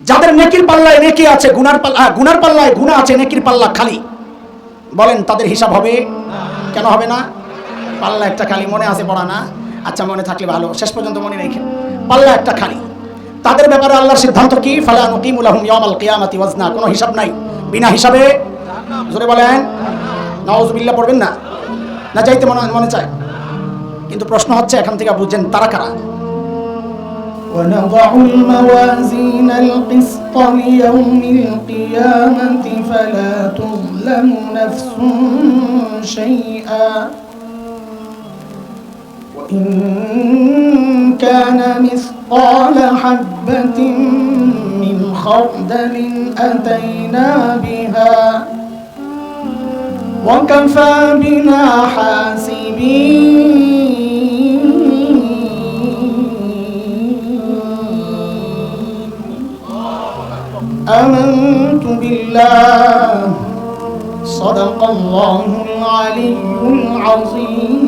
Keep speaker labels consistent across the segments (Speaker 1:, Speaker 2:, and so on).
Speaker 1: যাদের নেকির পাল্লায় নেকি আছে, গুনার পাল্লা গুনার পাল্লায় গুণা আছে, নেকির পাল্লা খালি। বলেন, তাদের হিসাব হবে? কেন হবে না? পাল্লা একটা খালি, মনে আছে পড়া না? আচ্ছা মনে থাকলে ভালো। শেষ পর্যন্ত মনে রেখে। পাল্লা একটা খালি। তাদের ব্যাপারে আল্লাহর সিদ্ধান্ত কি? ফালা নকিমুলাহুম ইয়াউমাল কিয়ামাতি ওয়াজনা। কোনো হিসাব নাই। বিনা হিসাবে? জোরে বলেন। নাউজুবিল্লাহ, পড়বেন না? না যাইতে মনে মনে চায়? কিন্তু প্রশ্ন হচ্ছে, এখান থেকে বুঝছেন তারা কারা?
Speaker 2: ونضع الموازين القسط ليوم القيامة فلا تظلم نفس شيئا. وإن كان مثقال حبة من خردل أتينا بها. وكفى بنا حاسبين آمنت بالله صدق الله العلي العظيم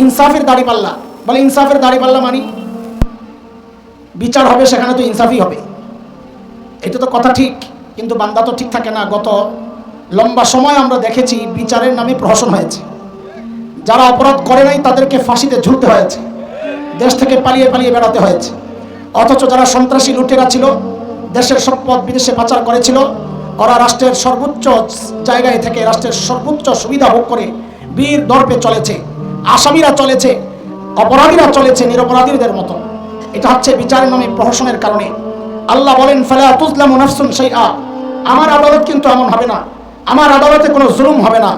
Speaker 1: ইনসাফের দাড়ি পাল্লা বলে ইনসাফের দাড়ি পাল্লা মানি বিচার হবে সেখানে তো ইনসাফই হবে এটা তো কথা ঠিক কিন্তু বান্দা তো ঠিক থাকে না গত লম্বা সময় আমরা দেখেছি বিচারের নামে প্রহসন হয়েছে যারা অপরাধ করে নাই তাদেরকে ফাঁসিতে ঝুলতে হয়েছে দেশ থেকে পালিয়ে পালিয়ে বেড়াতে হয়েছে অথচ যারা সন্ত্রাসী লুটেরা ছিল, দেশের সম্পদ বিদেশে পাচার করেছিল, ওরা রাষ্ট্রের সর্বোচ্চ জায়গায় থেকে রাষ্ট্রের সর্বোচ্চ সুবিধা ভোগ করে বীর দর্পে চলেছে, আসামিরা চলেছে, অপরাধীরা চলেছে নিরপরাধীদের মতো। এটা হচ্ছে বিচারের নামে প্রহসনের কারণে। আল্লাহ বলেন, ফালা তুজলাম নাফসুন শাইআ। আমার আদালত কিন্তু এমন হবে না। আমার আদালতে কোনো জুলুম হবে না।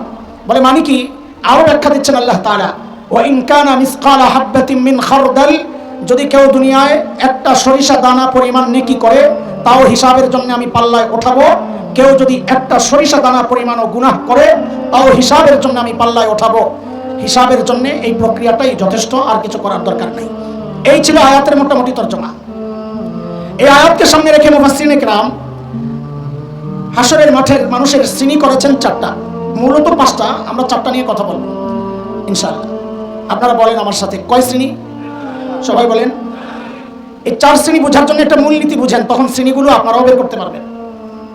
Speaker 1: বলে মানে কি? আরও ব্যাখ্যা দিচ্ছেন আল্লাহ তারা ও ইন কানা মিসকালা হাববাতিন মিন খারদাল যদি কেউ দুনিয়ায় একটা সরিষা দানা পরিমাণ নেকি করে, তাও হিসাবের জন্য আমি পাল্লায় ওঠাবো। কেউ যদি একটা সরিষা দানা পরিমাণও গুনাহ করে, তাও হিসাবের জন্য আমি পাল্লায় ওঠাবো। হিসাবের জন্য এই প্রক্রিয়াটাই যথেষ্ট, আর কিছু করার দরকার নেই। এই ছিল আয়াতের মোটামুটি তর্জমা। এই আয়াতকে সামনে রেখে মুফাসসিরিন ইকরাম হাসরের মাঠের মানুষের শ্রেণি করেছেন চারটা। মূলত পাঁচটা, আমরা চারটা নিয়ে কথা বলব, ইনশাআল্লাহ। আপনারা বলেন আমার সাথে কয় শ্রেণি? সবাই বলেন, এই চার শ্রেণি বোঝার জন্য একটা মূলনীতি বুঝেন, তখন শ্রেণীগুলো আপনারাও বের করতে পারবেন।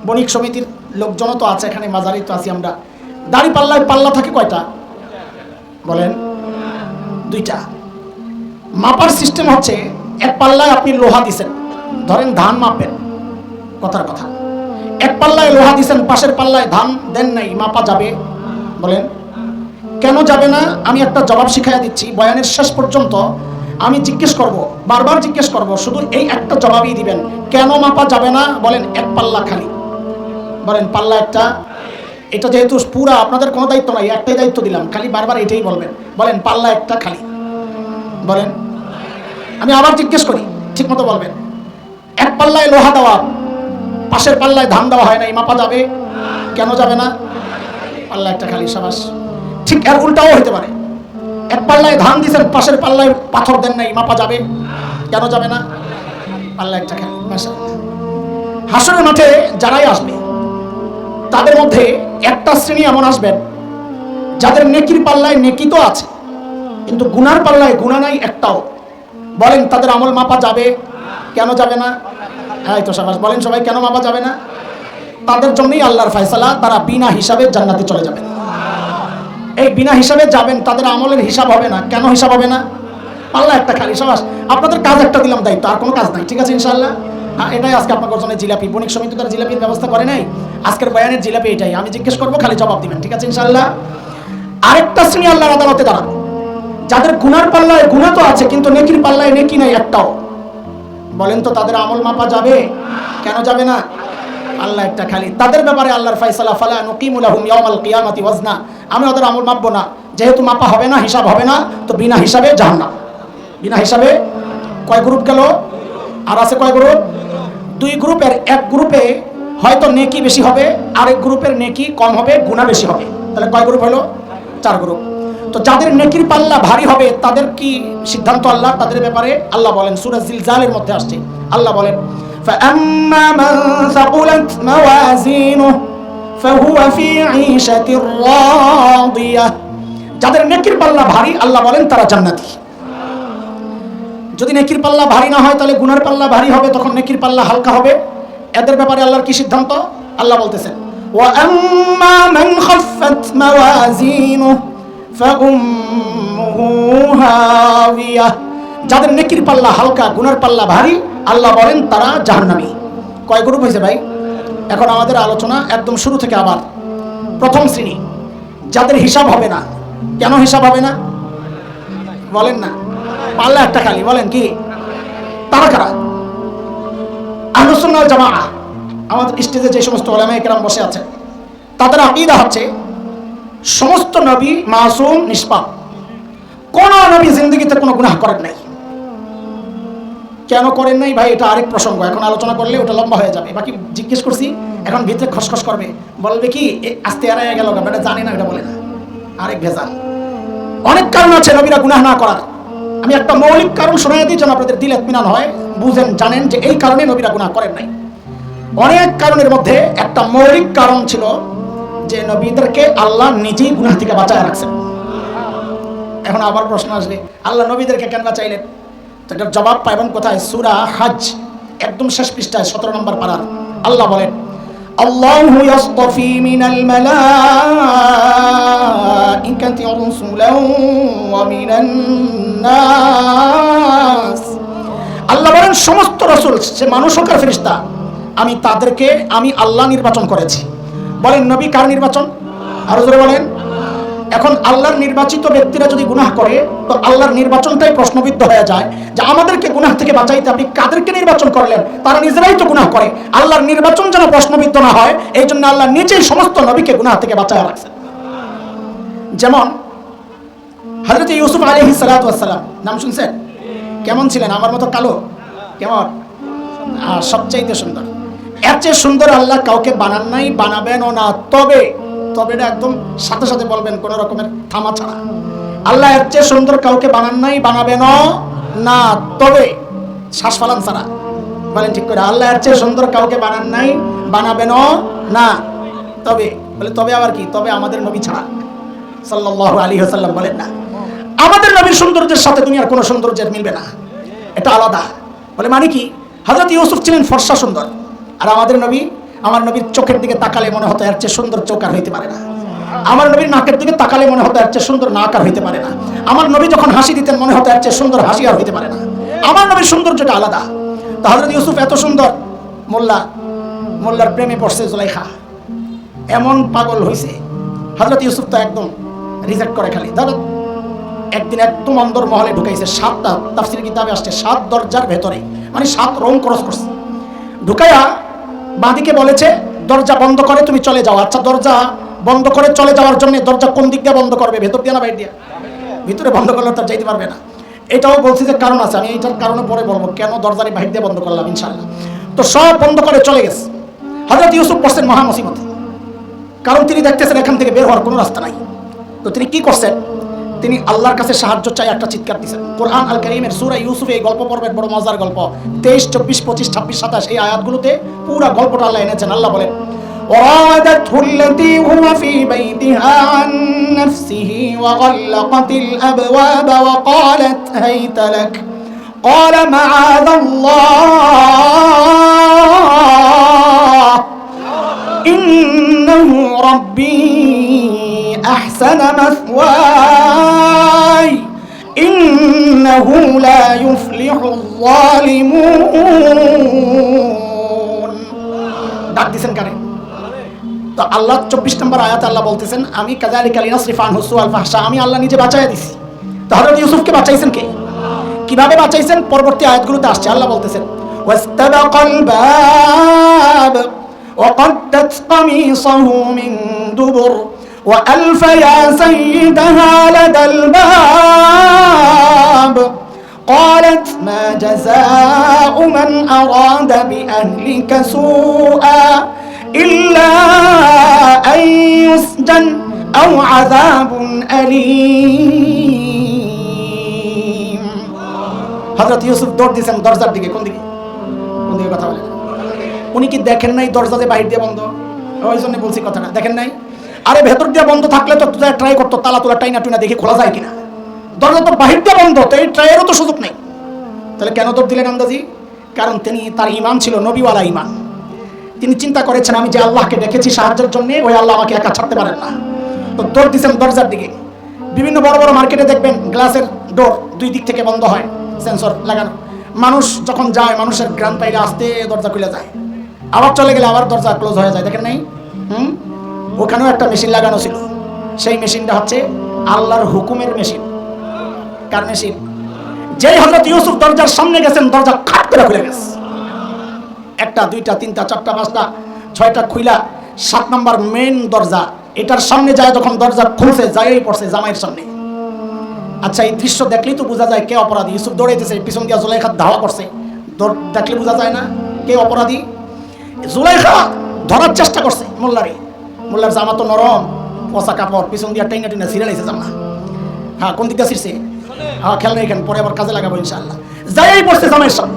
Speaker 1: বণিক সমিতির লোকজনও তো আছে, এখানে মাঝারি তো আছি আমরা। দাড়ি পাল্লায় পাল্লা থাকে কয়টা? বলেন, দুইটা। মাপার সিস্টেম হচ্ছে, এক পাল্লায় আপনি লোহা দিছেন, ধরেন ধান মাপবেন, কথার কথা। এক পাল্লায় লোহা দিছেন, পাশের পাল্লায় ধান দেন নাই, মাপা যাবে, বলেন। কেন যাবে না? আমি একটা জবাব শিখাইয়া দিচ্ছি, বয়ানের শেষ পর্যন্ত আমি জিজ্ঞেস করব, বারবার জিজ্ঞেস করব, শুধু এই একটা জবাবই দিবেন। কেন মাপা যাবে না? বলেন, এক পাল্লা খালি। বলেন, পাল্লা একটা? এটা যেহেতু পুরা, আপনাদের কোনো দায়িত্ব নাই, একটাই দায়িত্ব দিলাম, খালি বারবার এটাই বলবেন। বলেন, পাল্লা একটা খালি। বলেন, আমি আবার জিজ্ঞেস করি ঠিক মতো বলবেন। এক পাল্লায় লোহা দেওয়া, পাশের পাল্লায় ধান দেওয়া হয় না, এই মাপা যাবে? কেন যাবে না? পাল্লা একটা খালি, সাবাস। ঠিক এর উল্টাও হতে পারে। এক পাল্লায় ধান দিছেন পাশের পাল্লায় পাথর দেন নাই, মাপা যাবে? কেন যাবে না? পাল্লা একটা। হাসরের মাঠে যারাই আসবে, তাদের মধ্যে একটা শ্রেণি এমন আসবেন যাদের নেকির পাল্লায় নেকি তো আছে, কিন্তু গুনার পাল্লায় গুণা নাই একটাও। বলেন, তাদের আমল মাপা যাবে, কেন যাবে না? হ্যাঁ তো সবাই বলেন সবাই, কেন মাপা যাবে না? তাদের জন্যই আল্লাহর ফয়সালা, তারা বিনা হিসাবে জান্নাতে চলে যাবেন। এই বিনা হিসাবে যাবেন, তাদের আমলের হিসাব হবে না। কেন হিসাব হবে না? পাল্লা একটা খালি সবাস। আপনাদের কাজ একটা দিলাম দায়িত্ব, আর কোনো কাজ নাই, ঠিক আছে ইনশাল্লাহ হ্যাঁ এটাই আজকে আপনার জন্য জিলাপি। বণিক সমিতি তারা জিলাপির ব্যবস্থা করে নাই। আজকের বয়ানের জিলাপি এটাই। আমি জিজ্ঞেস করব, খালি জবাব দিবেন, ঠিক আছে ইনশাল্লাহ আরেকটা শ্রেণি আল্লাহর আদালতে দাঁড়াবে যাদের গুনার পাল্লায় গুণা তো আছে, কিন্তু নেকির পাল্লায় নেকি নাই একটাও। বলেন তো তাদের আমল মাপা যাবে? কেন যাবে না? আল্লাহ একটা খালি। তাদের ব্যাপারে আল্লাহর ফাইসালা ফালা নকিমুলাহুম ইয়াউমাল কিয়ামাতি ওয়াজনা। আমি ওদের আমল মাপবো না। যেহেতু মাপা হবে না, হিসাব হবে না, তো বিনা হিসাবে জাহান্নাম। বিনা হিসাবে কয় গ্রুপ গেল? আর আছে কয় গ্রুপ? দুই গ্রুপের এক গ্রুপে হয়তো নেকি বেশি হবে, আরেক গ্রুপের নেকি কম হবে গুণা বেশি হবে। তাহলে কয় গ্রুপ হলো? চার গ্রুপ। তো যাদের নেকির পাল্লা ভারী হবে, তাদের কি সিদ্ধান্ত আল্লাহ? তাদের ব্যাপারে আল্লাহ বলেন, সূরা জিলজালের মধ্যে আসছে। আল্লাহ বলেন فأما من ثقلت موازينه فهو في عيشة راضية যাদের নেকির পাল্লা ভারী আল্লাহ বলেন তারা জান্নাতি যদি নেকির পাল্লা ভারী না হয় তাহলে গুনার পাল্লা ভারী হবে তখন নেকির পাল্লা হালকা হবে এদের ব্যাপারে আল্লাহর কি সিদ্ধান্ত আল্লাহ বলতেছেন
Speaker 2: وأما من خفت موازينه فأمه هاوية
Speaker 1: যাদের নেকির পাল্লা হালকা, গুনার পাল্লা ভারী, আল্লাহ বলেন তারা জাহান্নামী। কয় গ্রুপ হয়েছে ভাই? এখন আমাদের আলোচনা একদম শুরু থেকে আবার। প্রথম শ্রেণি। যাদের হিসাব হবে না। কেন হিসাব হবে না? বলেন না। পাল্লা একটা খালি, বলেন কি? তারা কারা? আহলুসুন্নাহ জামা আমাদের স্টেজে যে সমস্ত ওলামা একরাম বসে আছে, তাদের আকিদা হচ্ছে সমস্ত নবী মাসুম নিষ্পাপ। কোন নবী জিন্দগিতে কোনো গুনাহ করেন নাই। কেন করেন নাই? ভাই, এটা আরেক প্রসঙ্গ। এখন আলোচনা করলে ওটা লম্বা হয়ে যাবে। বাকি জিজ্ঞেস করছি, এখন ভিতরে খসখস করবে। বলবে কি আস্তে এড়াইয়া গেল এটা জানি না, এটা বলে না। আরেক ভেজাল। অনেক কারণ আছে নবীরা গুনাহ না করার। আমি একটা মৌলিক কারণ শোনাই দিই, যেন আপনাদের দিল এতমিনান হয়। বুঝেন, জানেন যে এই কারণে নবীরা গুনাহ করেন নাই। অনেক কারণের মধ্যে একটা মৌলিক কারণ ছিল যে নবীদেরকে আল্লাহ নিজেই গুনাহ থেকে বাঁচায় রাখছেন। এখন আবার প্রশ্ন আসবে, আল্লাহ নবীদেরকে কেন বাঁচাইলেন? এটার জবাব পাইবেন কোথায়? সূরা হাজ, একদম শেষ পৃষ্ঠায়, সতেরো নম্বর পাড়ার আল্লাহ বলেন,
Speaker 2: আল্লাহু ইয়াসতাফি মিনাল মালাইকাতি রুসুলাও ওয়া মিনান নাস।
Speaker 1: আল্লাহ বলেন, সমস্ত রাসূল, সে মানুষ হোক ফেরেশতা, আমি তাদেরকে, আমি আল্লাহ নির্বাচন করেছি। বলেন, নবী কার নির্বাচন? আরও জোরে বলেন এখন আল্লাহর নির্বাচিত ব্যক্তিরা যদি গুনাহ করে, তো আল্লাহর নির্বাচনটাই প্রশ্নবিদ্ধ হয়ে যায় যে আমাদেরকে গুনাহ থেকে বাঁচাইতে আপনি কাদেরকে নির্বাচন করলেন? তারা নিজেরাই তো গুনাহ করে। আল্লাহর নির্বাচন যেন প্রশ্নবিদ্ধ না হয় এই জন্য আল্লাহ নিজেই সমস্ত নবীকে গুনাহ থেকে বাঁচায় রাখছেন। যেমন হজরত ইউসুফ আলী সালাম, নাম শুনছেন? কেমন ছিলেন? আমার মতো কালো? কেমন? সবচাইতে সুন্দর। চেয়ে সুন্দর আল্লাহ কাউকে বানান নাই, বানাবেনও না। তবে তবে এটা একদম সাথে সাথে বলবেন, কোনো রকমের থামা ছাড়া। আল্লাহ এর চেয়ে সুন্দর কাউকে বানান নাই বানাবেনও না তবে শ্বাস ফালান ছাড়া। বলেন ঠিক করে, আল্লাহ এর চেয়ে সুন্দর কাউকে বানান নাই বানাবেনও না, তবে, বলে তবে আবার কি, তবে আমাদের নবী ছাড়া। সাল্লাল্লাহু আলাইহি ওয়াসাল্লাম বলেন না। আমাদের নবীর সৌন্দর্যের সাথে দুনিয়ার কোনো সৌন্দর্যের মিলবে না। এটা আলাদা। বলে মানে কি? হযরত ইউসুফ ছিলেন ফর্সা সুন্দর। আর আমাদের নবী আমার নবীর চোখের দিকে তাকালে মনে হতো এর চেয়ে সুন্দর চোখ আর হইতে পারে না। আমার নবীর নাকের দিকে তাকালে মনে হতো এর চেয়ে সুন্দর নাক আর হইতে পারে না। আমার নবী যখন হাসি দিতেন, মনে হতো এর চেয়ে সুন্দর হাসি আর হইতে পারে না। আমার নবীর সৌন্দর্যটা আলাদা। তো হযরত ইউসুফ এত সুন্দর। মোল্লা, মোল্লার প্রেমে পড়ছে জুলাইখা। এমন পাগল হইছে। হযরত ইউসুফ তো একদম রিজেক্ট করে খালি। ধরো, একদিন একদম অন্দর মহলে ঢুকাইছে, সাতটা তাফসির কিতাবে আসছে, সাত দরজার ভেতরে মানে সাত রং ক্রস করছে। ঢুকাইয়া বাঁদিকে বলেছে, দরজা বন্ধ করে, তুমি চলে যাও। আচ্ছা দরজা বন্ধ করে চলে যাওয়ার জন্য দরজা কোন দিক দিয়ে বন্ধ করবে? ভেতর দিয়ে না, বাইর দিয়ে। ভিতরে বন্ধ করলে তার যাইতে পারবে না। এটাও বলছি যে কারণ আছে, আমি এইটার কারণে পরে বলব, কেন দরজারি বাহির দিয়ে বন্ধ করলাম ইনশাল্লাহ তো সব বন্ধ করে চলে গেছে। হজরত ইউসুফ পড়ছেন মহা মুসিবতে কারণ তিনি দেখতেছেন এখান থেকে বের হওয়ার কোনো রাস্তা নাই। তো তিনি কি করছেন? তিনি আল্লাহর কাছে সাহায্য চাই একটা চিৎকার দিচ্ছেন কোরআন আল করিমের সুরা ইউসুফ এই গল্প পর্বের বড় মজার গল্প তেইশ চব্বিশ পঁচিশ ছাব্বিশ সাতাশ এই আয়াতগুলোতে পুরো গল্পটা আল্লাহ এনেছেন আল্লাহ বলেন
Speaker 2: وراودته التي هو في بيتها عن نفسه وغلقت الأبواب وقالت هيت لك قال معاذ الله إنه ربي أحسن مثواي إنه لا يفلح الظالمون
Speaker 1: ডাক দিছেন কারে তো আল্লাহ চব্বিশ নম্বর আয়াত আল্লাহ বলতেছেন আমি কাজালি কালিনা শ্রীফান হুসু আল ফাহসা আমি আল্লাহ নিজে বাঁচাই দিছি তো হজরত ইউসুফকে বাঁচাইছেন কে কিভাবে বাঁচাইছেন পরবর্তী আয়াতগুলোতে আসছে আল্লাহ বলতেছেন
Speaker 2: واستبق الباب وقدت قميصه من دبر وألف يا سيدها لدى الباب قالت ما جزاء من أراد بأهلك سوءا إلا أن يسجن أو عذاب أليم
Speaker 1: হজরত ইউসুফ দৌড় দিয়েছেন দরজার দিকে কোন দিকে কোন দিকে কথা বলেন উনি কি দেখেন নাই দরজা যে বাহির দিয়ে বন্ধ ওই জন্য বলছি কথাটা দেখেন নাই আরে ভেতর দিয়ে বন্ধ থাকলে তো ট্রাই করতো, তালা তোলা টাইনা টুনা দেখে খোলা যায় কিনা? দরজা তো বাহির দিয়ে বন্ধ, তো এই ট্রাইয়েরও তো সুযোগ নেই। তাহলে কেন দৌড় দিলেন আন্দাজি? কারণ তিনি তার ইমান ছিল নবীওয়ালা ইমান তিনি চিন্তা করেছেন, আমি যে আল্লাহকে ডেকেছি সাহায্যের জন্য, ওই আল্লাহ আমাকে একা ছাড়তে পারেন না। তো দৌড় দিয়েছেন দরজার দিকে। বিভিন্ন বড় বড় মার্কেটে দেখবেন গ্লাসের ডোর দুই দিক থেকে বন্ধ হয়, সেন্সর লাগানো। মানুষ যখন যায়, মানুষের গ্রাম পাইলে আসতে দরজা খুলে যায়। আবার চলে গেলে আবার দরজা ক্লোজ হয়ে যায়, দেখেন নাই? হুম? ওখানেও একটা মেশিন লাগানো ছিল। সেই মেশিনটা হচ্ছে আল্লাহর হুকুমের মেশিন। কার মেশিন? যেই হজরত ইউসুফ দরজার সামনে গেছেন, দরজা খাট করে খুলে গেছে। একটা, দুইটা, তিনটা, চারটা, পাঁচটা, ছয়টা খুইলা সাত নম্বর মেন দরজা, এটার সামনে যায় যখন দরজা খুলছে যাই পড়ছে জামাইয়ের সামনে। আচ্ছা এই দৃশ্য দেখলেই তো বোঝা যায় কে অপরাধী। ইউসুফ দৌড়াইতেছে, পিছন দিয়া জুলাইখা ধাওয়া করছে। দেখলে বোঝা যায় না কে অপরাধী। জুলাইখা ধরার চেষ্টা করছে মোল্লারে। মোল্লার জামা তো নরম পচা কাপড় পিছন দিয়া টেঙ্গা টেঙ্গা ছিঁড়ে জামা হ্যাঁ কোন দিকটা ছিঁড়ছে হ্যাঁ খেল নেই পরে আবার কাজে লাগাবো ইনশাল্লাহ যাই পড়ছে জামাইয়ের সামনে।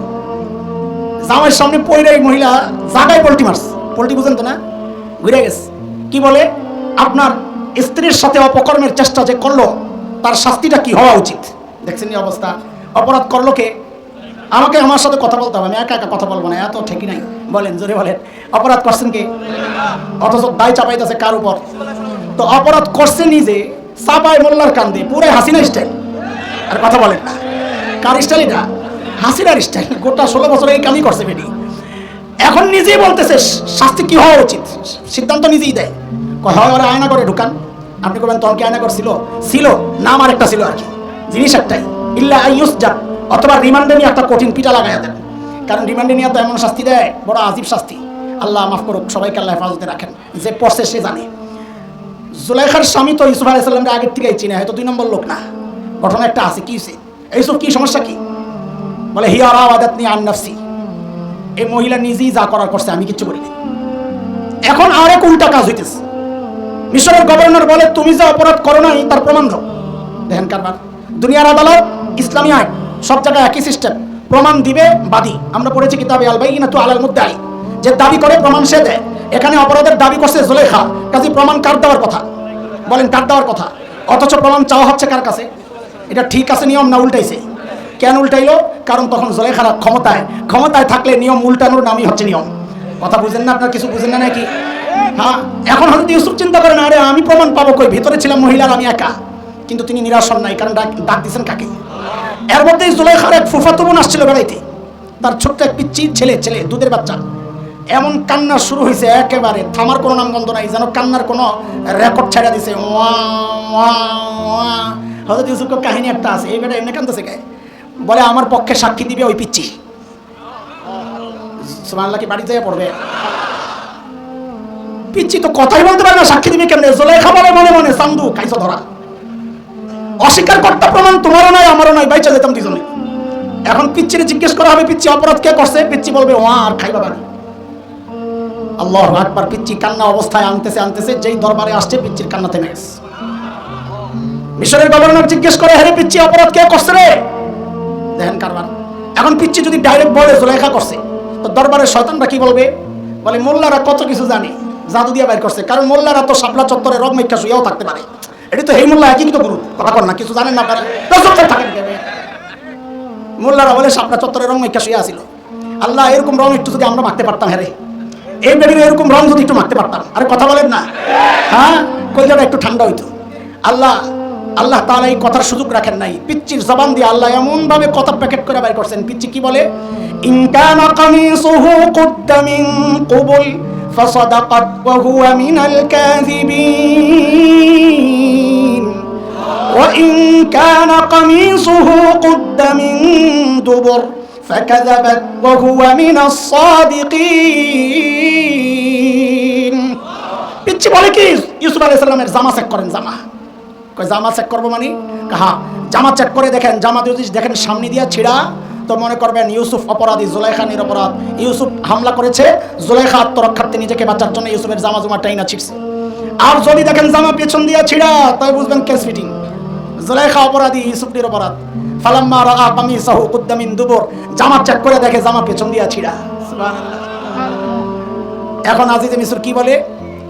Speaker 1: জামাইয়ের সামনে পড়ে মহিলা জাগায় পোল্টি মারছে পোল্টি বুঝেন তো না? ঘুরে গেছে। কি বলে? আপনার স্ত্রীর সাথে অপকর্মের চেষ্টা যে করল তার শাস্তিটা কি হওয়া উচিত? দেখছেন অবস্থা অপরাধ করল কে? আমাকে আমার সাথে কথা বলতে হবে, আমি একা একা কথা বলব না, এত ঠিকই নাই। বলেন, জোরে বলেন। অপরাধ করছেন কে? অথচ দায় চাপাইতেছে কার উপর? তো অপরাধ করছে নিজে চাপাই মোল্লার কান্দে, পুরাই হাসিনা স্টাইল আর কথা বলেন না। কার স্টাইল এটা? হাসিনার স্টাইল গোটা ষোলো বছর এই কামই করছে বেটি। এখন নিজেই বলতেছে, শাস্তি কি হওয়া উচিত? সিদ্ধান্ত নিজেই দেয়। হয় ওরা আয়না করে ঢুকান। আপনি করবেন তখন কি আয়না করছিল? ছিল। নাম আর একটা ছিল আর কি। জিনিস একটাই। ইল্লা আইয়ুস যা অথবা রিমান্ডে নিয়ে একটা কঠিন পিঠা লাগাই দেন। কারণ রিমান্ডে নিয়ে তো এমন শাস্তি দেয়, বড় আজিব শাস্তি। আল্লাহ মাফ করুক, সবাইকে আল্লাহ হেফাজতে রাখেন, যে পড়ছে সে জানে। জুলাইখার স্বামী তো ইউসুফ আলাইসাল্লামকে আগের থেকেই চিনে, হয়তো দুই নম্বর লোক না। ঘটনা একটা আছে, কি হয়েছে এইসব কি, সমস্যা কি? বলে হিয়ারা আবাদাত নিয়ে আন্নাফসি এই মহিলা নিজেই যা করার করছে, আমি কিচ্ছু করিনি। এখন আরেক উল্টা কাজ হইতেছে। মিশরের গভর্নর বলে, তুমি যে অপরাধ করো নাই, তার প্রমাণ দেখেন কারবার। দুনিয়ার আদালত, ইসলামী আইন। সব জায়গায় একই সিস্টেম। প্রমাণ দিবে বাদী। আমরা পড়েছি কিতাবে আলবাই না তো আলাল আই যে দাবি করে, প্রমাণ সে দেয়। এখানে অপরাধের দাবি করছে জুলেখা। কাজী প্রমাণ কার দেওয়ার কথা? বলেন, কার দেওয়ার কথা? অথচ প্রমাণ চাওয়া হচ্ছে কার কাছে? এটা ঠিক আছে, নিয়ম না উল্টাইছে? কেন উল্টাইলো? কারণ তখন জলেখারা ক্ষমতায়। ক্ষমতায় থাকলে নিয়ম উল্টানোর নামই হচ্ছে নিয়ম। কথা বুঝেন না আপনার, কিছু বুঝেন না নাকি? হ্যাঁ এখন হয়তো ইউসুফ চিন্তা করেন, আরে, আমি প্রমাণ পাবো কই? ভিতরে ছিলাম মহিলার, আমি একা। কিন্তু তিনি নিরাশ হন নাই, কারণ ডাক ডাক দিয়েছেন কাকে? এর মধ্যেই জুলাইখার এক ফুফাতো বোন আসছিল বেড়াইতে। তার ছোট্ট এক পিচ্ছি ছেলে ছেলে, দুধের বাচ্চা। এমন কান্না শুরু হয়েছে একেবারে। থামার কোনো নামগন্ধ নাই, যেন কান্নার কোনো রেকর্ড ছেড়ে দিছে। ওয়া ইউসুফের কাহিনী একটা আছে। এই বেটা এমনি কান্দছে গায়ে। বলে, আমার পক্ষে সাক্ষী দিবে ওই পিচ্ছি সুবহানাল্লাহ কি বাড়ি যেয়ে পড়বে? পিচ্ছি তো কথাই বলতে পারে না, সাক্ষী দিবে কেমনে? জোলেখা বলে মনে মনে সান্দু খাইছো ধরা। অস্বীকার কর্তা প্রমাণ তোমারও নাই, আমারও নাই, বাইচা যেতাম দুজনে এখন পিচ্ছিরে জিজ্ঞেস করা হবে পিচ্ছি অপরাধ কে করছে? পিচ্ছি বলবে, ও, আর খাইবা বাড়ি আল্লাহ আকবার পিচ্ছি কান্না অবস্থায় আনতেছে আনতেছে, যেই দরবারে আসছে পিচ্ছির কান্না থেমে গেছে মিশরের গভর্নর জিজ্ঞেস করে হ্যাঁ পিচ্ছি অপরাধ কে করছে রে? দেখেন কারবার। এখন পিচ্ছি যদি ডাইরেক্ট বলে জুলেখা করছে, তো দরবারের শয়তানরা কি বলবে? বলে, মোল্লারা কত কিছু জানে, জাদু দিয়ে বাইর করছে। কারণ মোল্লারা তো শাপলা চত্বরে রব মেক্ষা শুয়েও থাকতে পারে। এটি তো এই মোল্লা একই তো গুরু কথা কর না, কিছু জানেন না মোল্লারা বলে শাপলা চত্বরে রং মেক্ষা শুয়ে আসিল আল্লাহ, এরকম রং একটু যদি আমরা মাখতে পারতাম হ্যাঁ এই বেডির এরকম রং যদি একটু মাখতে পারতাম, আরে কথা বলেন না। হ্যাঁ? কলজাটা একটু ঠান্ডা হইতো। আল্লাহ আল্লাহ তাআলা এই কথার সুযোগ রাখেন নাই। পিচ্চির জবান দিয়ে আল্লাহ এমন ভাবে কথা প্যাকেট করে বাইর করছেন। পিচ্চি কি বলে? ইনকানা কামিসুহু কুদ্দা মিন وإن كان قميصه قد من دبر فكذبت وهو من الصادقين পিচ্ছি বলে কি ইউসুফ আলাইহিস সালামের জামা চেক করেন জামা কয় জামা চেক করবো মানে হ্যাঁ জামা চেক করে দেখেন জামা যদি দেখেন সামনে দিয়া ছিড়া তো মনে করবেন ইউসুফ অপরাধী জুলাইখা নিরপরাধ ইউসুফ হামলা করেছে জুলাইখা আত্মরক্ষার্থে নিজেকে বাঁচার জন্য ইউসুফের জামা জমা টাইনা ছিটছে আর যদি দেখেন জামা পেছন দিয়া ছিড়া তাই বুঝবেন কেস ফিটিং জুলাইখা অপরাধী ইউসুফটির অপরাধ। ফালাম্মা রাআ কামিসাহু কুদ্দা মিন দুবুর। জামা চেক করে দেখে জামা পেছন দিয়া ছিড়া। এখন আজিজে মিসর কি বলে?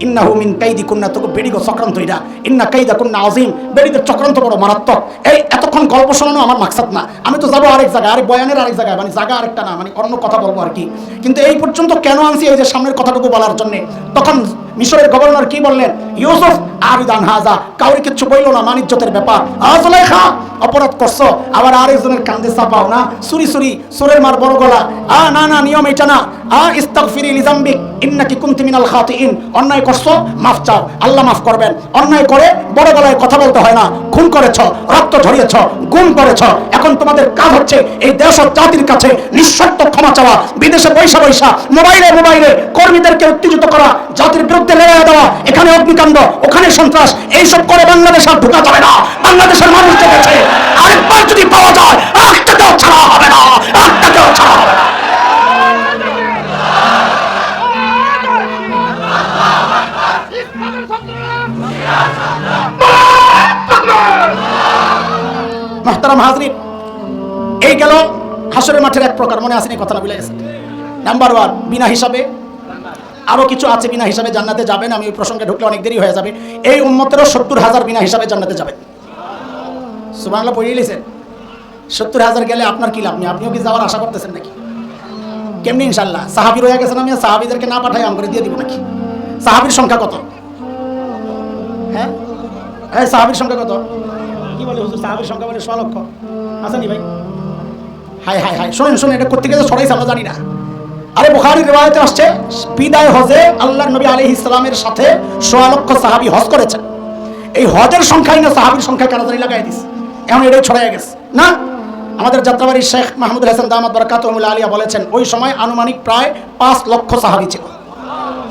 Speaker 1: ইন্নাহু মিন কাইদি কুন্না তোকে বেডিগো চক্রান্ত এটা ইন্না কাইদা কুন্না আজিম বেডিদের চক্রান্ত বড় মারাত্মক। এই, এতক্ষণ গল্প শোনানো আমার মাকসাদ না। আমি তো যাব আরেক জায়গায় আরেক বয়ানের আরেক জায়গায় মানে জায়গা আরেকটা না মানে অন্য কথা বলব আর কি। কিন্তু এই পর্যন্ত কেন আনছি এই যে সামনের কথাটুকু বলার জন্য? তখন মিশরের গভর্নর কি বললেন? ইউসুফ আবিদান হাজা, কাউরি কিচ্ছু বইল না, মানিজ্যতের ব্যাপার। আজলাইখা অপরাধ করছ, আবার আরেকজনের কান্দে চাপাও না। সুরি সুরি, সুরের মার বড় গলা। আ, না না, নিয়ম এটা না। আ, ইস্তাগফিরি লিজাম্বিক ইন্নাকি কুনতি মিনাল খাতিইন। অন্যায় করছ, মাফ চাও, আল্লাহ মাফ করবেন। অন্যায় করে বড় গলায় কথা বলতে হয় না। খুন করেছ, রক্ত ঝরিয়েছ, গুম করেছ। এখন তোমাদের কাজ হচ্ছে এই দেশ জাতির কাছে নিঃশর্ত ক্ষমা চাওয়া। বিদেশে পয়সা পয়সা, মোবাইলে মোবাইলে কর্মীদেরকে উত্তেজিত করা, জাতির বিরুদ্ধে লড়াই দেওয়া, এখানে অগ্নিকাণ্ড, ওখানে সন্ত্রাস, এইসব করে বাংলাদেশ আর ঢুকা যাবে না। বাংলাদেশের মানুষ দেখেছে আরেকবার যদি পাওয়া যায় একটাকেও ছাড়া হবে না একটাকেও ছাড়া হবে না। মাহতারাম হাজরিন, এই গেল হাসরের মাঠের এক প্রকার, মনে আসেনি কথাটা ভুলে গেছে নাম্বার ওয়ান বিনা হিসাবে, আরও কিছু আছে বিনা হিসাবে জান্নাতে যাবেন, আমি ওই প্রসঙ্গে ঢুকলে অনেক দেরি হয়ে যাবে। এই উন্মতেরও সত্তর হাজার বিনা হিসাবে জান্নাতে যাবেন। সুবাংলা পড়িয়ে লিছেন সত্তর হাজার গেলে আপনার কি লাভ নেই? আপনিও কি যাওয়ার আশা করতেছেন নাকি? কেমনি ইনশাল্লাহ সাহাবি রয়ে গেছেন আমি সাহাবিদেরকে না পাঠাই আম দিয়ে দিব নাকি? সাহাবির সংখ্যা কত? হ্যাঁ? হ্যাঁ সাহাবির সংখ্যা কত? বলে হুজুর, সাহাবির সংখ্যা বলে লক্ষ। আসেনি ভাই। হাই হাই হাই, শোনেন শোনেন, এটা কোথেকে সরাইছে আমরা জানি না। আরে বুখারীর রিওয়ায়াতে আসছে, বিদায় হজে আল্লাহর নবী আলাইহিস ইসলামের সাথে লক্ষ সাহাবী হজ করেছেন। এই হজের সংখ্যাই না, সাহাবীর সংখ্যা কারাদারি লাগাই দিস এখন এটাই ছড়াই গেছে। না, আমাদের যাত্রাবাড়ির শেখ মাহমুদ হাসান দামাত বরকাতুল আলিয়া বলেছেন, ওই সময় আনুমানিক প্রায় পাঁচ লক্ষ সাহাবি ছিল।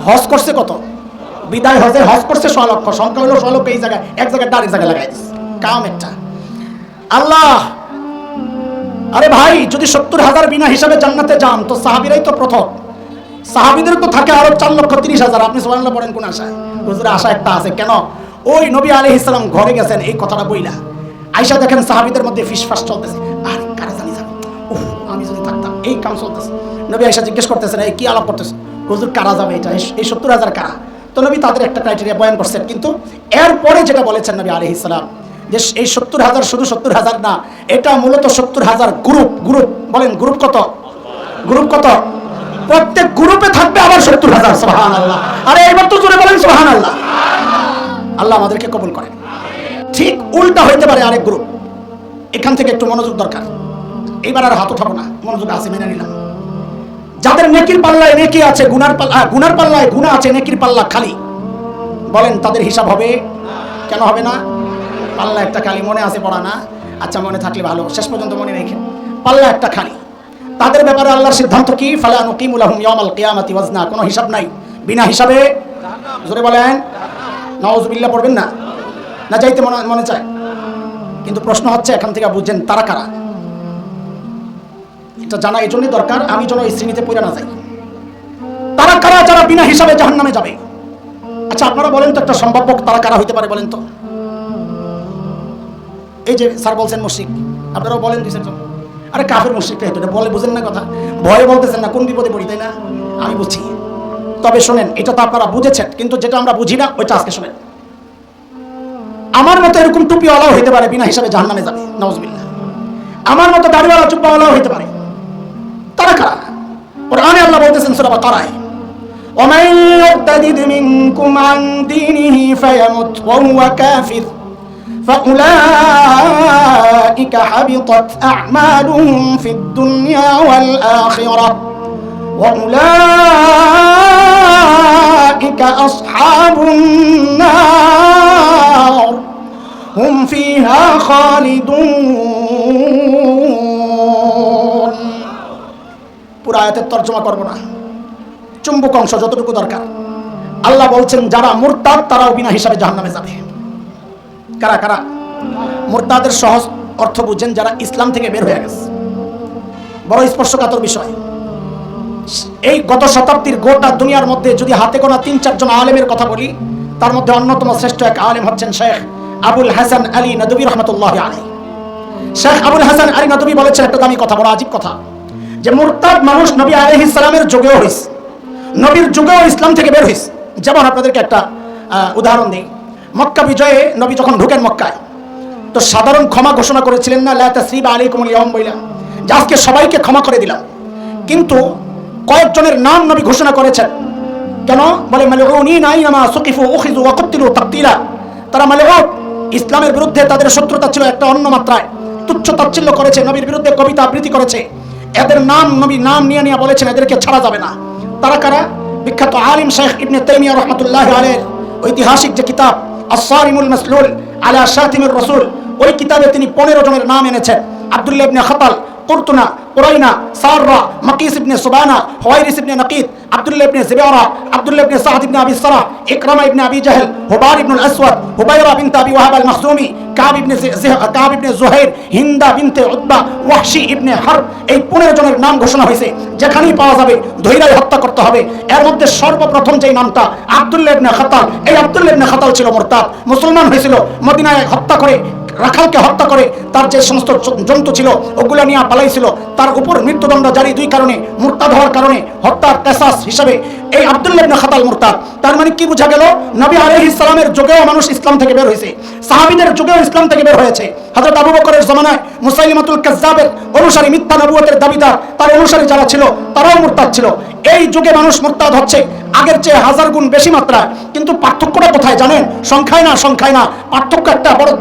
Speaker 1: হজ করছে কত? বিদায় হজে হজ করছে সোয়া লক্ষ, সংখ্যা হলো সোয়া লক্ষ এই জায়গায়, এক জায়গায়, আরেক জায়গায় লাগাই দিস কাম একটা। আল্লাহ! আরে ভাই, যদি সত্তর হাজার বিনা হিসাবে জান্নাতে যান, তো সাহাবিরাই তো প্রথম। সাহাবিদের তো থাকে আরও চার লক্ষ তিরিশ হাজার। আপনি সোহান্লা পড়েন কোন আশায়? হুজুরের আশা একটা আছে। কেন? ওই নবী আলী ইসলাম ঘরে গেছেন, এই কথাটা বইলা। আয়সা দেখেন সাহাবিদের মধ্যে ফিসফাস চলতেছে। আর, কারা জানি যাবে উফ, আমি যদি থাকতাম, এই কাম চলতেছে। নবী আয়সা জিজ্ঞেস করতেছেন, এই কি আলাপ করতেছে? হুজুর, কারা যাবে এটা? এই সত্তর হাজার কারা? তো নবী তাদের একটা ক্রাইটেরিয়া বয়ান করছেন। কিন্তু এরপরে যেটা বলেছেন নবী আলী ইসলাম যে এই সত্তর হাজার শুধু সত্তর হাজার না, এটা মূলত সত্তর হাজার গ্রুপ গ্রুপ বলেন গ্রুপ কত? গ্রুপ কত? প্রত্যেক গ্রুপে থাকবে আবার সত্তর হাজার সোহান আল্লাহ আরে এবার তো জোরে বলেন সোহান আল্লাহ আল্লাহ আমাদেরকে কবুল করেন। ঠিক উল্টা হইতে পারে আরেক গ্রুপ এখান থেকে একটু মনোযোগ দরকার। এইবার আর হাত উঠাবো না, মনোযোগ আছে, মেনে নিলাম। যাদের নেকির পাল্লায় নেকি আছে, গুনার পাল্লা গুনার পাল্লায় গুণা আছে, নেকির পাল্লা খালি। বলেন তাদের হিসাব হবে? কেন হবে না? পাল্লা একটা খালি মনে আছে পড়া না? আচ্ছা মনে থাকলে ভালো। শেষ পর্যন্ত মনে রেখে। পাল্লা একটা খালি। তাদের ব্যাপারে আল্লাহর সিদ্ধান্ত কি? ফালা নুকিমুলাহুম ইয়াউমাল কিয়ামাতি ওয়াজনা। কোনো হিসাব নাই। বিনা হিসাবে। জোরে বলেন। নওয়াজবিল্লাহ পড়বেন না? না যাইতে মনে মনে চায়? কিন্তু প্রশ্ন হচ্ছে, এখান থেকে বুঝছেন তারা কারা? এটা জানা এই জন্যই দরকার, আমি যেন এই শ্রেণীতে পড়ে না যাই। তারা কারা যারা বিনা হিসাবে জাহান নামে যাবে? আচ্ছা আপনারা বলেন তো একটা সম্ভাব্য তারা কারা হইতে পারে বলেন তো? এই যে স্যার বলছেন মুশিক আপনারাও বলেন দুই চারজন আরে কাফের মুশিকটা এটা বলে বুঝেন না কথা ভয়ে বলতেছেন না কোন বিপদে পড়ি তাই না আমি বুঝছি তবে শোনেন এটা তো আপনারা বুঝেছেন কিন্তু যেটা আমরা বুঝি না ওইটা আজকে শোনেন আমার মতো এরকম টুপিওয়ালাও হইতে পারে বিনা হিসাবে জাহান নামে যাবে নওয়াজবিল্লাহ আমার মতো দাড়িওয়ালা চুপ্পাওয়ালাও হইতে পারে তারা কারা কোরআনে আল্লাহ বলতেছেন সূরা বাকারায় ومن يرتد منكم عن دينه فيمت وهو كافر فأولئك حبطت أعمالهم في الدنيا والآخرة وأولئك أصحاب النار هم فيها خالدون পুরো আয়াতের তর্জমা করব না চুম্বক অংশ যতটুকু দরকার আল্লাহ বলছেন যারা মুরতাদ তারাও বিনা হিসাবে জাহান্নামে যাবে কারা কারা? মুরতাদের সহজ অর্থ বুঝছেন যারা ইসলাম থেকে বের হয়ে গেছে। বড় স্পর্শকাতর বিষয়। এই গত শতাব্দীর গোটা দুনিয়ার মধ্যে যদি হাতে গোনা তিন, চারজন আলেমের কথা বলি, তার মধ্যে অন্যতম শ্রেষ্ঠ এক আলেম হচ্ছেন শেখ আবুল হাসান আলী নদবী রহমতুল্লাহ আলী শেখ আবুল হাসান আলী নদবী বলেছেন একটা দামি কথা, বড় আজীব কথা, যে মুরতাদ মানুষ নবী আলহ ইসলামের যুগেও হইস নবীর যুগেও ইসলাম থেকে বের হইস যেমন আপনাদেরকে একটা উদাহরণ দিই। মক্কা বিজয়ে নবী যখন ঢুকেন মক্কায়, তো সাধারণ ক্ষমা ঘোষণা করেছিলেন না, লা তাসরিবা আলাইকুম ইয়াউম বইলা যে আজকে সবাইকে ক্ষমা করে দিলাম। কিন্তু কয়েকজনের নাম নবী ঘোষণা করেছেন। কেন? বলে তারা মালউন, ইসলামের বিরুদ্ধে তাদের শত্রুতা ছিল একটা অন্য মাত্রায়। তুচ্ছ তাচ্ছিল্য করেছে, নবীর বিরুদ্ধে কবিতা আবৃত্তি করেছে। এদের নাম নবী নাম নিয়ে নিয়ে বলেছেন, এদেরকে ছাড়া যাবে না। তারা কারা? বিখ্যাত আলিম শেখ ইবনে তাইমিয়া রহমতুল্লাহ আলের ঐতিহাসিক যে কিতাব আসারিমুল মাসলুল আলা শাতিমুর রসুল। ওই কিতাবে তিনি পনেরো জনের নাম এনেছেন। Abdullah ibn Khatal Qurtuna, Quraina, Sarah, Maqis ibn Subana, Huwairis ibn Naqid, Abdullah ibn Jibara, Abdullah ibn Saad ibn Abi Sara, Ikrima ইবনে আবি জাহল হুবার ইবনে Aswad, Hubayra bint Abi Wahb al Makhzumi Kaab ibn জি- জিহ- Kaab ibn Zuhayr, Hind bint Utba, Wahshi ibn Harb, এই পনেরো জনের নাম ঘোষণা হয়েছে। যেখানেই পাওয়া যাবে ধৈরাই হত্যা করতে হবে। এর মধ্যে সর্বপ্রথম যেই নামটা আব্দুল্লাহ ইবনে খাতাল, এই আব্দুল্লাহ ইবনে খাতাল ছিল মোরতাদ। মুসলমান হয়েছিল, মদিনায় হত্যা করে রাখালকে হত্যা করে, তার যে সমস্ত জন্তু ছিল, ওগুলো নিয়ে পালাইছিল, তার উপর মৃত্যুদণ্ড জারি দুই কারণে, মুরতাদ হওয়ার কারণে, হত্যার পেশাস হিসাবে। এই আব্দুল্লাহ ইবনে খাতাল মুরতাদ, তার মানে কি বোঝা গেল? নবী আলাইহিস সালামের যুগেও মানুষ ইসলাম থেকে বের হয়েছে। সাহাবীদের যুগেও ইসলাম থেকে বের হয়েছে। হযরত আবু বকরের জমানায় মুসাইলিমাতুল কাজ্জাবের অনুসারী মিথ্যা নবুয়তের দাবিদার, তার অনুসারী যারা ছিল, তারাও মুরতাদ ছিল। এই যুগে মানুষ মুরতাদ হচ্ছে আগের চেয়ে হাজার গুণ বেশি মাত্রায় কিন্তু পার্থক্যটা কোথায় জানেন? সংখ্যায় না সংখ্যায় না। পার্থক্য একটা বড়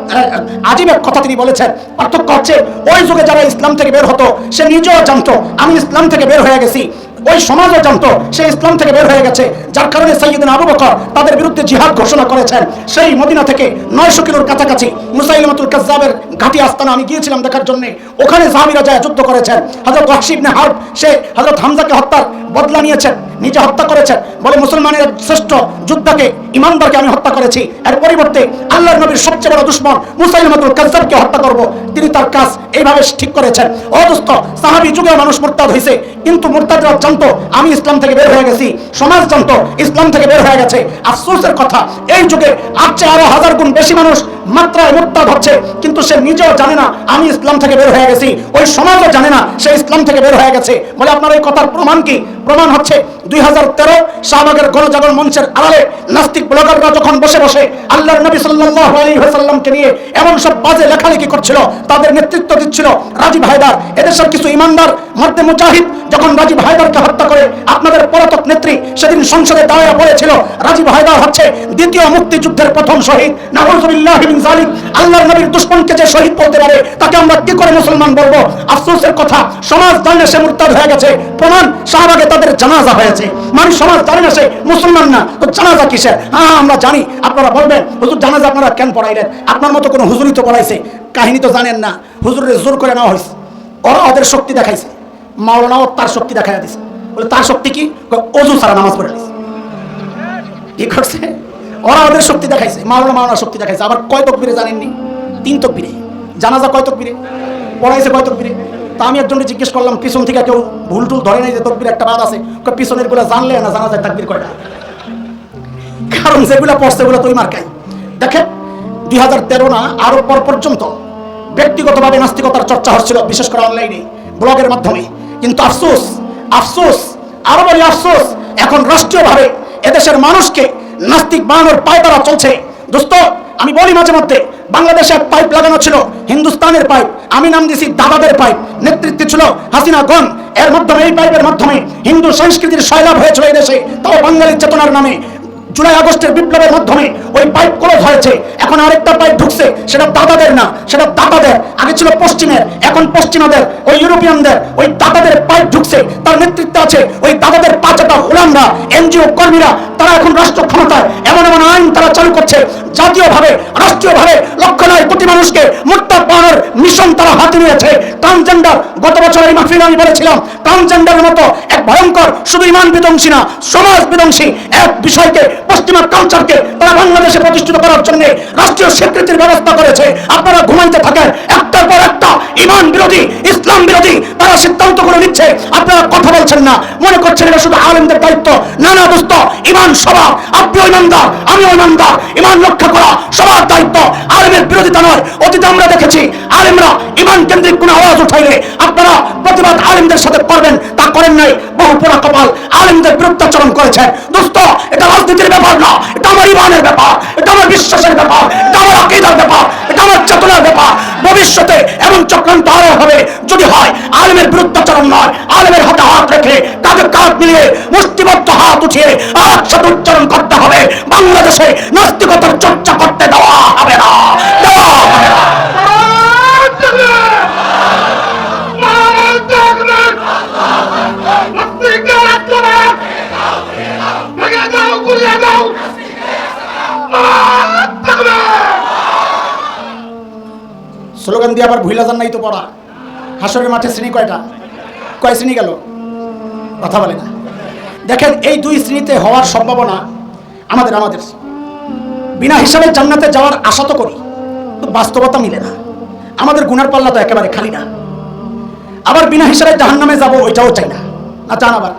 Speaker 1: আজীব এক কথা তিনি বলেছেন। পার্থক্য হচ্ছে, ওই যুগে যারা ইসলাম থেকে বের হতো, সে নিজেও জানতো, আমি ইসলাম থেকে বের হয়ে গেছি। ওই সমাজও জানতো সে ইসলাম থেকে বের হয়ে গেছে, যার কারণে সৈয়দিন আবু বকর তাদের বিরুদ্ধে জিহাদ ঘোষণা করেছেন। সেই মদিনা থেকে নয়শো কিলোর কাছাকাছি মুসাইলমাতুল কাজ্জাবের ঘাটি আস্তানা আমি গিয়েছিলাম দেখার জন্য। ওখানে সাহাবিরা যায়, যুদ্ধ করেছেন। হযরত ওয়াহশি ইবনে হারব, সে হযরত হামজাকে হত্যার বদলা নিয়েছেন, নিজে হত্যা করেছেন। বলে মুসলমানের শ্রেষ্ঠ যোদ্ধাকে, ইমানদারকে আমি হত্যা করেছি। এর পরিবর্তে আল্লাহর নবীর সবচেয়ে বড় দুশ্মন মুসাইলমাতুল কাজ্জাবকে হত্যা করব। তিনি তার কাজ এইভাবে ঠিক করেছেন। অদুস্থ সাহাবী যুগে মানুষ মুরতাদ হয়েছে কিন্তু মুরতাদরা জানতো আমি ইসলাম থেকে বের হয়ে গেছি, সমাজ জানতো ইসলাম থেকে বের হয়ে গেছে। আফসোসের কথা, এই যুগে চেয়ে আরও হাজার গুণ বেশি মানুষ মাত্রায় মুরতাদ হচ্ছে, কিন্তু সে নিজেও জানে না, আমি ইসলাম থেকে বের হয়ে গেছি। ওই সমাজও জানে না, সে ইসলাম থেকে বের হয়ে গেছে। বলে আপনার এই কথার প্রমাণ কি? প্রমাণ হচ্ছে দুই হাজার তেরো শাহবাগের গণজাগরণ মঞ্চের আড়ালে নাস্তিক ব্লগাররা যখন বসে বসে আল্লাহর নবী সাল্লাল্লাহু আলাইহি ওয়াসাল্লামকে নিয়ে এমন সব বাজে লেখালেখি করছিল, তাদের নেতৃত্ব দিচ্ছিল রাজীব হায়দার, এদেশের কিছু ইমানদার মধ্যে মুজাহিদ যখন রাজীব হায়দারকে হত্যা করে আপনাদের পলাতক নেত্রী সেদিন সংসদে দাঁড়িয়ে পড়েছিল, রাজীব হায়দার হচ্ছে দ্বিতীয় মুক্তিযুদ্ধের প্রথম শহীদ। নাউজুবিল্লাহ জালিক আল্লাহর নবীর দুশমনকে যে শহীদ বলতে পারে, তাকে আমরা কি করে মুসলমান বলব? আফসোসের কথা, সমাজ জানে সে মুরতাদ হয়ে গেছে, প্রমাণ শাহবাগে তাদের জানাজা হয়েছে। মানে সমাজ জানে না সে মুসলমান না, তো জানাজা কিসের হ্যাঁ আমরা জানি, আপনারা বলবেন, হুজুর, জানাজা আপনারা কেন পড়াইলেন? আপনার মতো কোনো হুজুরই তো পড়াইছে। কাহিনী তো জানেন না। হুজুরের জোর করে নেওয়া হয়েছে। ওরা ওদের শক্তি দেখাইছে। মাওলানাও তার শক্তি দেখাই দিছে। বলে, তার শক্তি কি? অজু ছাড়া নামাজ পড়ে দিছে কি করছে? ওরা ওদের শক্তি দেখাইছে। মাওলানা মাওলানা শক্তি দেখাইছে। আবার কয় তকবিরে জানেননি? তিন তকবিরে। জানাজা কয় তকবিরে? পড়াইছে কয় তকবিরে? তা আমি একজনকে জিজ্ঞেস করলাম, পিছন থেকে কেউ ভুল টুল ধরে নাই যে তকবির একটা বাদ আছে? পিছনেরগুলা জানলে না জানা যায় তাকবির কয়টা? কারণ যেগুলা পড়ছে ওগুলো তুই মার্কাই দেখেন, দুই হাজার তেরো না আরও পর পর্যন্ত ব্যক্তিগতভাবে নাস্তিকতার চর্চা হচ্ছিল, বিশেষ করে অনলাইনে ব্লগের মাধ্যমে। কিন্তু আফসোস আফসোস, আরও বলি আফসোস, এখন রাষ্ট্রীয়ভাবে এদেশের মানুষকে নাস্তিক বানানোর পায়তারা চলছে। দোস্ত, আমি বলি মাঝে মধ্যে, বাংলাদেশে এক পাইপ লাগানো ছিল, হিন্দুস্তানের পাইপ, আমি নাম দিছি দাদাদের পাইপ, নেতৃত্বে ছিল হাসিনা গন এর মাধ্যমে, এই পাইপের মাধ্যমে হিন্দু সংস্কৃতির সয়লাভ হয়েছিল এই দেশে, তাও বাঙালির চেতনার নামে। জুলাই আগস্টের বিপ্লবের মাধ্যমে ওই পাইপ ক্লোজ হয়েছে এখন আরেকটা পাইপ ঢুকছে, সেটা দাদাদের না, সেটা দাদাদের। আগে ছিল পশ্চিমের, এখন পশ্চিমাদের, ওই ইউরোপিয়ানদের, ওই দাদাদের পাইপ ঢুকছে, তার নেতৃত্বে আছে ওই দাদাদের পাঁচটা গোলামরা এনজিও কর্মীরা, তারা এখন রাষ্ট্র ক্ষমতায়। এমন এমন আইন তারা চালু করছে, জাতীয়ভাবে, রাষ্ট্রীয়ভাবে, লক্ষ নয় কোটি মানুষকে মুক্তা পাওয়ার মিশন তারা হাতে নিয়েছে। ট্রান্সজেন্ডার, গত বছর এই মাহফিলে আমি বলেছিলাম, ট্রান্সজেন্ডারের মতো এক ভয়ঙ্কর, শুধু ইমান বিধ্বংসী না, সমাজ বিধ্বংসী এক বিষয়কে পশ্চিমা কালচারকে তারা বাংলাদেশে প্রতিষ্ঠিত করার জন্য রাষ্ট্রীয় স্বীকৃতির ব্যবস্থা করেছে। আপনারা ঘুমাইতে থাকেন, একটার পর একটা ইমান বিরোধী, ইসলাম বিরোধী তারা সিদ্ধান্ত করে নিচ্ছে। আপনারা কথা বলছেন না, মনে করছেন এটা শুধু আলেমদের দায়িত্ব। না না ইমান সবার। আপনিও ইমানদার আমিও ইমানদার। ইমান রক্ষা করা সবার দায়িত্ব। আলেমের বিরোধিতা নয়, অতীতে আমরা দেখেছি আলেমরা ইমান কেন্দ্রিক কোনো আওয়াজ উঠাইলে আপনারা প্রতিবাদ আলেমদের সাথে করবেন, তা করেন নাই, বহু পোড়া কপাল আলেমদের বিরুদ্ধাচরণ করেছেন দোস্ত, এটা রাজনীতির ব্যাপার না। এটা আমার ইমানের ব্যাপার, এটা আমার বিশ্বাসের ব্যাপার, এটা আমার আকিদার ব্যাপার, এটা আমার চেতনার ব্যাপার। ভবিষ্যতে এমন চক্রান্ত আরও হবে, যদি হয় আলমের বিরুদ্ধাচরণ নয়, আলমের হাতে হাত রেখে কাঁধে কাঁধ মিলিয়ে মুষ্টিবদ্ধ হাত উঠিয়ে আর একসাথে উচ্চারণ করতে হবে। বাংলাদেশে নাস্তিকতার চর্চা স্লোগান দিয়ে আবার ভুইলা যান নাই তো পড়া। হাসরের মাঠে শ্রেণি কয়টা? কয় শ্রেণি গেল? কথা বলে না। দেখেন, এই দুই শ্রেণীতে হওয়ার সম্ভাবনা আমাদের আমাদের। বিনা হিসাবে জান্নাতে যাওয়ার আশা তো করি বাস্তবতা মিলে না। আমাদের গুনার পাল্লা তো একেবারে খালি না। আবার বিনা হিসাবে জাহান্নামে যাব, ওইটাও চাই না। না, চান আবার?